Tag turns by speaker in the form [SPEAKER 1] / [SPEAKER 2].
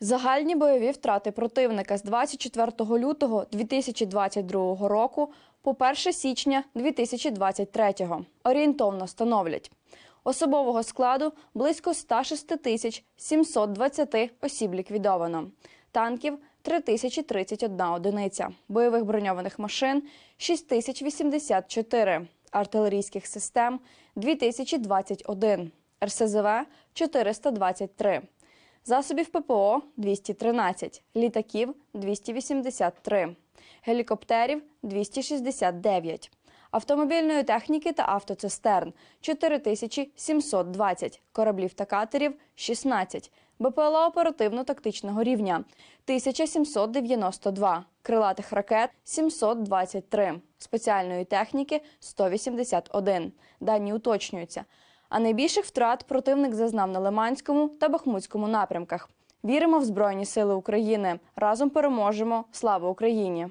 [SPEAKER 1] Загальні бойові втрати противника з 24 лютого 2022 року по 1 січня 2023 орієнтовно становлять. Особового складу близько 106 тисяч 720 осіб ліквідовано, танків 3031 одиниця, бойових броньованих машин 6084, артилерійських систем 2021, РСЗВ 423. Засобів ППО 213, літаків 283, гелікоптерів 269, автомобільної техніки та автоцистерн 4720, кораблів та катерів 16, БПЛА оперативно-тактичного рівня 1792, крилатих ракет 723, спеціальної техніки 181. Дані уточнюються. А найбільших втрат противник зазнав на Лиманському та Бахмутському напрямках. Віримо в Збройні Сили України. Разом переможемо. Слава Україні!